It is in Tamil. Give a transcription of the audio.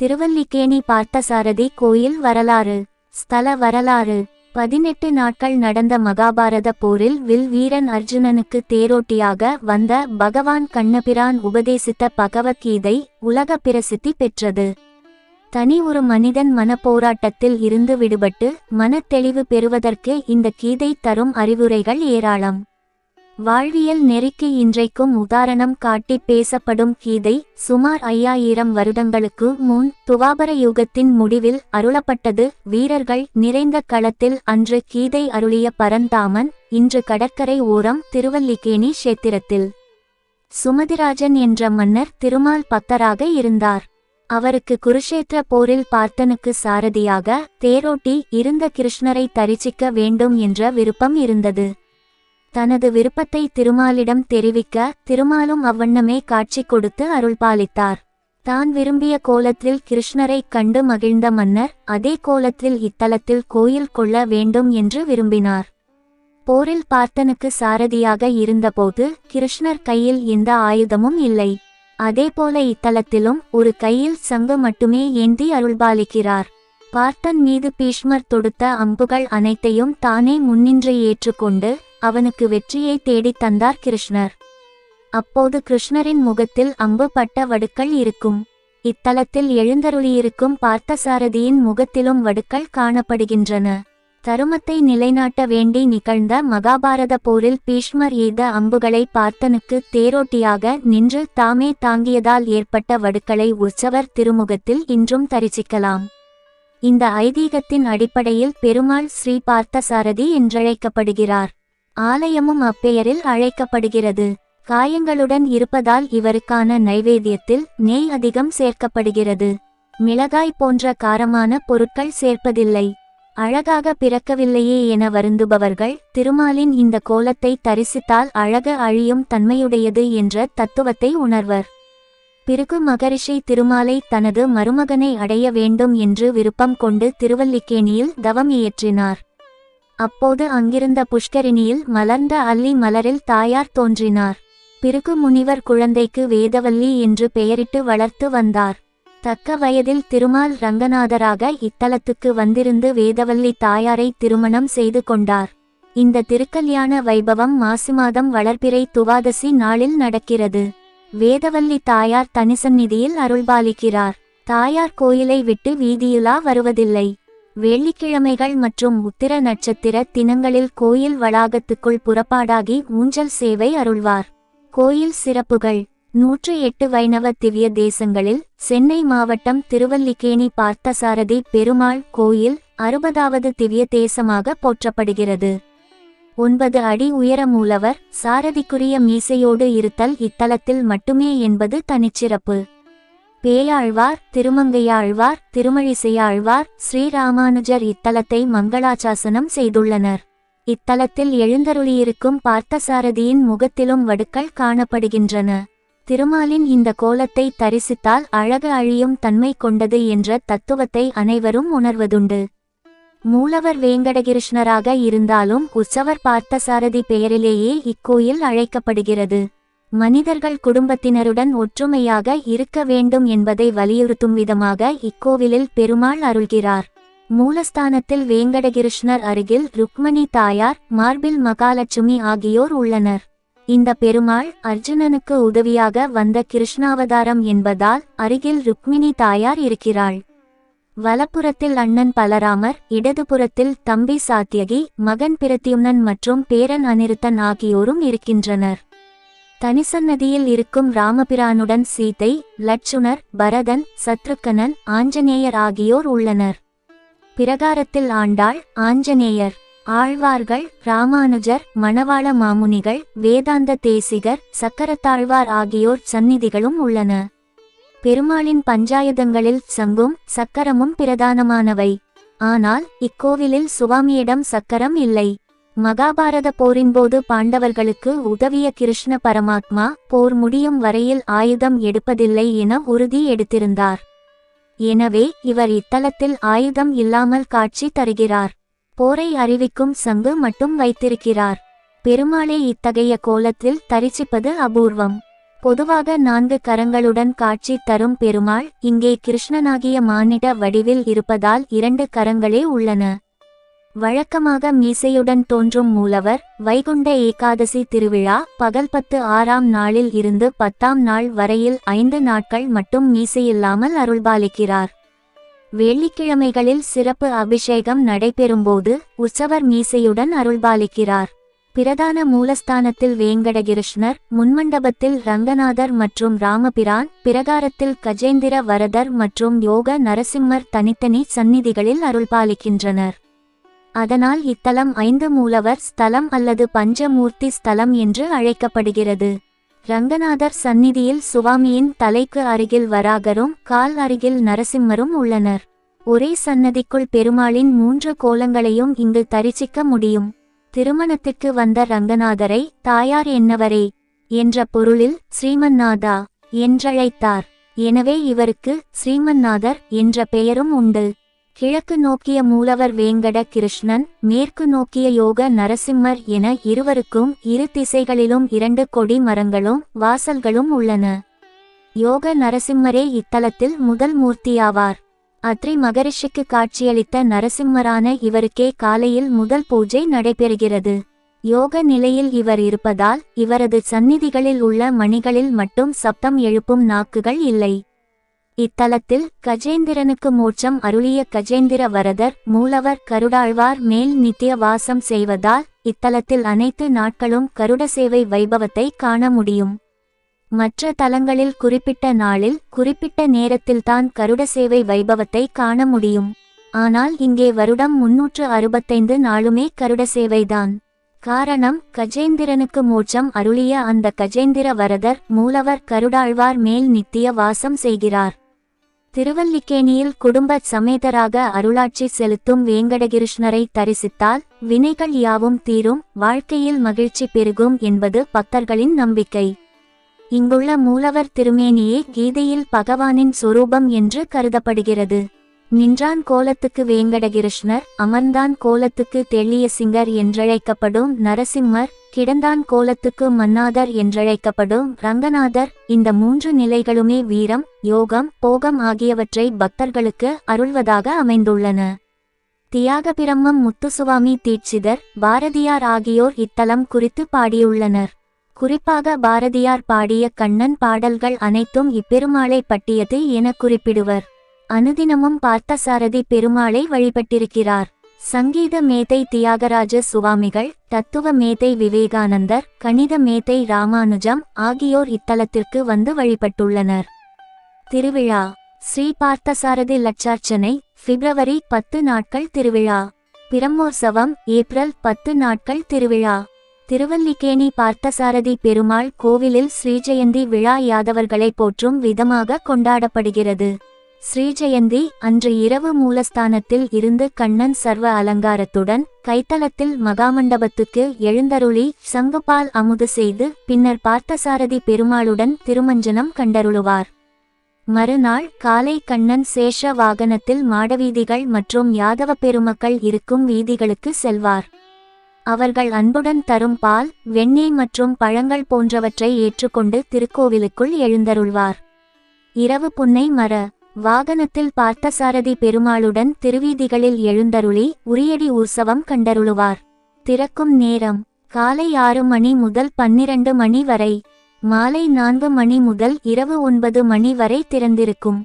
திருவல்லிக்கேணி பார்த்தசாரதி கோயில் வரலாறு. ஸ்தல வரலாறு. பதினெட்டு நாட்கள் நடந்த மகாபாரத போரில் வில் வீரன் அர்ஜுனனுக்கு தேரோட்டியாக வந்த பகவான் கண்ணபிரான் உபதேசித்த பகவத்கீதை உலக பிரசித்தி பெற்றது. தனி ஒரு மனிதன் மனப்போராட்டத்தில் இருந்து விடுபட்டு மனத்தெளிவு பெறுவதற்கு இந்த கீதை தரும் அறிவுரைகள் ஏராளம். வாழ்வியல் நெறிக்கு இன்றைக்கும் உதாரணம் காட்டி பேசப்படும் கீதை சுமார் ஐயாயிரம் வருடங்களுக்கு முன் துவாபர யுகத்தின் முடிவில் அருளப்பட்டது. வீரர்கள் நிறைந்த களத்தில் அன்று கீதை அருளிய பரந்தாமன் இன்று கடற்கரை ஓரம் திருவல்லிக்கேணி கஷேத்திரத்தில். சுமதிராஜன் என்ற மன்னர் திருமால் பக்தராக இருந்தார். அவருக்கு குருஷேத்திர போரில் பார்த்தனுக்கு சாரதியாக தேரோட்டி இருந்த கிருஷ்ணரை தரிசிக்க வேண்டும் என்ற விருப்பம் இருந்தது. தனது விருப்பத்தை திருமாலிடம் தெரிவிக்க திருமாலும் அவ்வண்ணமே காட்சி கொடுத்து அருள்பாலித்தார். தான் விரும்பிய கோலத்தில் கிருஷ்ணரை கண்டு மகிழ்ந்த மன்னர் அதே கோலத்தில் இத்தலத்தில் கோயில் கொள்ள வேண்டும் என்று விரும்பினார். போரில் பார்த்தனுக்கு சாரதியாக இருந்தபோது கிருஷ்ணர் கையில் எந்த ஆயுதமும் இல்லை. அதேபோல இத்தலத்திலும் ஒரு கையில் சங்கு மட்டுமே ஏந்தி அருள்பாலிக்கிறார். பார்த்தன் மீது பீஷ்மர் தொடுத்த அம்புகள் அனைத்தையும் தானே முன்னின்று ஏற்றுக்கொண்டு அவனுக்கு வெற்றியை தேடித் தந்தார் கிருஷ்ணர். அப்போது கிருஷ்ணரின் முகத்தில் அம்பு பட்ட வடுக்கள் இருக்கும். இத்தலத்தில் எழுந்தருளியிருக்கும் பார்த்தசாரதியின் முகத்திலும் வடுக்கள் காணப்படுகின்றன. தருமத்தை நிலைநாட்ட வேண்டி நிகழ்ந்த மகாபாரத போரில் பீஷ்மர் எய்த அம்புகளை பார்த்தனுக்கு தேரோட்டியாக நின்று தாமே தாங்கியதால் ஏற்பட்ட வடுக்களை உற்சவர் திருமுகத்தில் இன்றும் தரிசிக்கலாம். இந்த ஐதீகத்தின் அடிப்படையில் பெருமாள் ஸ்ரீ பார்த்தசாரதி என்றழைக்கப்படுகிறார். ஆலயமும் அப்பெயரில் அழைக்கப்படுகிறது. காயங்களுடன் இருப்பதால் இவருக்கான நைவேத்தியத்தில் நெய் அதிகம் சேர்க்கப்படுகிறது. மிளகாய் போன்ற காரமான பொருட்கள் சேர்ப்பதில்லை. அழகாக பிறக்கவில்லையே என வருந்துபவர்கள் திருமாலின் இந்த கோலத்தை தரிசித்தால் அழக அழியும் தன்மையுடையது என்ற தத்துவத்தை உணர்வர். பிறகு மகரிஷி திருமாலை தனது மருமகனை அடைய வேண்டும் என்று விருப்பம் கொண்டு திருவல்லிக்கேணியில் தவம் இயற்றினார். அப்போது அங்கிருந்த புஷ்கரிணியில் மலர்ந்த அல்லி மலரில் தாயார் தோன்றினார். பிறகு முனிவர் குழந்தைக்கு வேதவல்லி என்று பெயரிட்டு வளர்த்து வந்தார். தக்க வயதில் திருமால் ரங்கநாதராக இத்தலத்துக்கு வந்திருந்து வேதவல்லி தாயாரை திருமணம் செய்து கொண்டார். இந்த திருக்கல்யாண வைபவம் மாசி மாதம் வளர்பிறை துவாதசி நாளில் நடக்கிறது. வேதவல்லி தாயார் தனிசந்நிதியில் அருள்பாலிக்கிறார். தாயார் கோயிலை விட்டு வீதியுலா வருவதில்லை. வெள்ளிக்கிழமைகள் மற்றும் உத்திர நட்சத்திர தினங்களில் கோயில் வளாகத்துக்குள் புறப்பாடாகி ஊஞ்சல் சேவை அருள்வார். கோயில் சிறப்புகள். நூற்று எட்டு வைணவ திவ்ய தேசங்களில் சென்னை மாவட்டம் திருவல்லிக்கேணி பார்த்தசாரதி பெருமாள் கோயில் அறுபதாவது திவ்ய தேசமாக போற்றப்படுகிறது. ஒன்பது அடி உயர மூலவர் சாரதிக்குரிய மீசையோடு இருத்தல் இத்தலத்தில் மட்டுமே என்பது தனிச்சிறப்பு. பேயாழ்வார் திருமங்கையாழ்வார் திருமழிசையாழ்வார் ஸ்ரீராமானுஜர் இத்தலத்தை மங்களாச்சாசனம் செய்துள்ளனர். இத்தலத்தில் எழுந்தருளியிருக்கும் பார்த்தசாரதியின் முகத்திலும் வடுக்கள் காணப்படுகின்றன. திருமாலின் இந்த கோலத்தை தரிசித்தால் அழகு அழியும் தன்மை கொண்டது என்ற தத்துவத்தை அனைவரும் உணர்வதுண்டு. மூலவர் வேங்கடகிருஷ்ணராக இருந்தாலும் உற்சவர் பார்த்தசாரதி பெயரிலேயே இக்கோயில் அழைக்கப்படுகிறது. மனிதர்கள் குடும்பத்தினருடன் ஒற்றுமையாக இருக்க வேண்டும் என்பதை வலியுறுத்தும் விதமாக இக்கோவிலில் பெருமாள் அருள்கிறார். மூலஸ்தானத்தில் வேங்கடகிருஷ்ணர் அருகில் ருக்மணி தாயார் மார்பில் மகாலட்சுமி ஆகியோர் உள்ளனர். இந்த பெருமாள் அர்ஜுனனுக்கு உதவியாக வந்த கிருஷ்ணாவதாரம் என்பதால் அருகில் ருக்மிணி தாயார் இருக்கிறாள். வலப்புறத்தில் அண்ணன் பலராமர் இடதுபுறத்தில் தம்பி சாத்தியகி மகன் பிரத்யும்னன் மற்றும் பேரன் அனிருத்தன் ஆகியோரும் இருக்கின்றனர். தனிசன்னதியில் இருக்கும் ராமபிரானுடன் சீதை லட்சுணர் பரதன் சத்ருக்கனன் ஆஞ்சநேயர் ஆகியோர் உள்ளனர். பிரகாரத்தில் ஆண்டாள் ஆஞ்சநேயர். ஆழ்வார்கள் ராமானுஜர் மணவாள மாமுனிகள் வேதாந்த தேசிகர் சக்கரத்தாழ்வார் ஆகியோர் சந்நிதிகளும் உள்ளன. பெருமாளின் பஞ்சாயுதங்களில் சங்கும் சக்கரமும் பிரதானமானவை. ஆனால் இக்கோவிலில் சுவாமியிடம் சக்கரம் இல்லை. மகாபாரத போரின்போது பாண்டவர்களுக்கு உதவிய கிருஷ்ண பரமாத்மா போர் முடியும் வரையில் ஆயுதம் எடுப்பதில்லை என உறுதி எடுத்திருந்தார். எனவே இவர் இத்தலத்தில் ஆயுதம் இல்லாமல் காட்சி தருகிறார். போரை அறிவிக்கும் சங்கு மட்டும் வைத்திருக்கிறார். பெருமாளை இத்தகைய கோலத்தில் தரிசிப்பது அபூர்வம். பொதுவாக நான்கு கரங்களுடன் காட்சி தரும் பெருமாள் இங்கே கிருஷ்ணனாகிய மானிட வடிவில் இருப்பதால் இரண்டு கரங்களே உள்ளன. வழக்கமாக மீசையுடன் தோன்றும் மூலவர் வைகுண்ட ஏகாதசி திருவிழா பகல் பத்து ஆறாம் நாளில் இருந்து பத்தாம் நாள் வரையில் ஐந்து நாட்கள் மட்டும் மீசையில்லாமல் அருள்பாலிக்கிறார். வெள்ளிக்கிழமைகளில் சிறப்பு அபிஷேகம் நடைபெறும்போது உற்சவர் மீசையுடன் அருள்பாலிக்கிறார். பிரதான மூலஸ்தானத்தில் வேங்கடகிருஷ்ணர் முன்மண்டபத்தில் ரங்கநாதர் மற்றும் ராமபிரான் பிரகாரத்தில் கஜேந்திர வரதர் மற்றும் யோக நரசிம்மர் தனித்தனி சந்நிதிகளில் அருள்பாலிக்கின்றனர். அதனால் இத்தலம் ஐந்து மூலவர் ஸ்தலம் அல்லது பஞ்சமூர்த்தி ஸ்தலம் என்று அழைக்கப்படுகிறது. ரங்கநாதர் சந்நிதியில் சுவாமியின் தலைக்கு அருகில் வராகரும் கால் அருகில் நரசிம்மரும் உள்ளனர். ஒரே சன்னதிக்குள் பெருமாளின் மூன்று கோலங்களையும் இங்கு தரிசிக்க முடியும். திருமணத்திற்கு வந்த ரங்கநாதரை தாயார் என்னவரே என்ற பொருளில் ஸ்ரீமன்னாதா என்றழைத்தார். எனவே இவருக்கு ஸ்ரீமன்னாதர் என்ற பெயரும் உண்டு. கிழக்கு நோக்கிய மூலவர் வேங்கட கிருஷ்ணன் மேற்கு நோக்கிய யோக நரசிம்மர் என இருவருக்கும் இரு திசைகளிலும் இரண்டு கொடி மரங்களும் வாசல்களும் உள்ளன. யோக நரசிம்மரே இத்தலத்தில் முதல் மூர்த்தியாவார். அத்ரி மகரிஷிக்கு காட்சியளித்த நரசிம்மரான இவருக்கே காலையில் முதல் பூஜை நடைபெறுகிறது. யோக நிலையில் இவர் இருப்பதால் இவரது சந்நிதிகளில் உள்ள மணிகளில் மட்டும் சப்தம் எழுப்பும் நாக்குகள் இல்லை. இத்தலத்தில் கஜேந்திரனுக்கு மோட்சம் அருளிய கஜேந்திர வரதர் மூலவர் கருடாழ்வார் மேல் நித்திய வாசம் செய்வதால் இத்தலத்தில் அனைத்து நாட்களும் கருட சேவை வைபவத்தை காண முடியும். மற்ற தலங்களில் குறிப்பிட்ட நாளில் குறிப்பிட்ட நேரத்தில்தான் கருட சேவை வைபவத்தை காண முடியும். ஆனால் இங்கே வருடம் முன்னூற்று அறுபத்தைந்து நாளுமே கருட சேவைதான். காரணம் கஜேந்திரனுக்கு மோட்சம் அருளிய அந்த கஜேந்திர வரதர் மூலவர் கருடாழ்வார் மேல் நித்திய வாசம் செய்கிறார். திருவல்லிக்கேணியில் குடும்ப சமேதராக அருளாட்சி செலுத்தும் வேங்கடகிருஷ்ணரை தரிசித்தால் வினைகள் யாவும் தீரும் வாழ்க்கையில் மகிழ்ச்சி பெருகும் என்பது பக்தர்களின் நம்பிக்கை. இங்குள்ள மூலவர் திருமேனியே கீதையில் பகவானின் சொரூபம் என்று கருதப்படுகிறது. நின்றான் கோலத்துக்கு வேங்கடகிருஷ்ணர் அமர்ந்தான் கோலத்துக்கு தெள்ளியசிங்கர் என்றழைக்கப்படும் நரசிம்மர் கிடந்தான் கோலத்துக்கு மன்னாதர் என்றழைக்கப்படும் ரங்கநாதர் இந்த மூன்று நிலைகளுமே வீரம் யோகம் போகம் ஆகியவற்றை பக்தர்களுக்கு அருள்வதாக அமைந்துள்ளன. தியாக முத்துசுவாமி தீட்சிதர் பாரதியார் ஆகியோர் இத்தலம் குறித்து பாடியுள்ளனர். குறிப்பாக பாரதியார் பாடிய கண்ணன் பாடல்கள் அனைத்தும் இப்பெருமாளை பட்டியது என குறிப்பிடுவர். அனுதினமும் பார்த்தசாரதி பெருமாளை வழிபட்டிருக்கிறார். சங்கீத மேதை தியாகராஜ சுவாமிகள் தத்துவ மேதை விவேகானந்தர் கணித மேதை ராமானுஜம் ஆகியோர் இத்தலத்திற்கு வந்து வழிபட்டுள்ளனர். திருவிழா. ஸ்ரீ பார்த்தசாரதி லட்சார்ச்சனை பிப்ரவரி பத்து நாட்கள் திருவிழா. பிரம்மோற்சவம் ஏப்ரல் பத்து நாட்கள் திருவிழா. திருவல்லிக்கேணி பார்த்தசாரதி பெருமாள் கோவிலில் ஸ்ரீஜெயந்தி விழா யாதவர்களை போற்றும் விதமாக கொண்டாடப்படுகிறது. ஸ்ரீஜெயந்தி அன்று இரவு மூலஸ்தானத்தில் இருந்து கண்ணன் சர்வ அலங்காரத்துடன் கைத்தளத்தில் மகாமண்டபத்துக்கு எழுந்தருளி சங்குபால் அமுது செய்து பின்னர் பார்த்தசாரதி பெருமாளுடன் திருமஞ்சனம் கண்டருளுவார். மறுநாள் காலை கண்ணன் சேஷ வாகனத்தில் மாடவீதிகள் மற்றும் யாதவ பெருமக்கள் இருக்கும் வீதிகளுக்கு செல்வார். அவர்கள் அன்புடன் தரும் பால் வெண்ணெய் மற்றும் பழங்கள் போன்றவற்றை ஏற்றுக்கொண்டு திருக்கோவிலுக்குள் எழுந்தருள்வார். இரவு புன்னை மர வாகனத்தில் பார்த்தசாரதி பெருமாளுடன் திருவீதிகளில் எழுந்தருளி உரியடி உற்சவம் கண்டருளுவார். திறக்கும் நேரம். காலை ஆறு மணி முதல் பன்னிரண்டு மணி வரை. மாலை நான்கு மணி முதல் இரவு ஒன்பது மணி வரை திறந்திருக்கும்.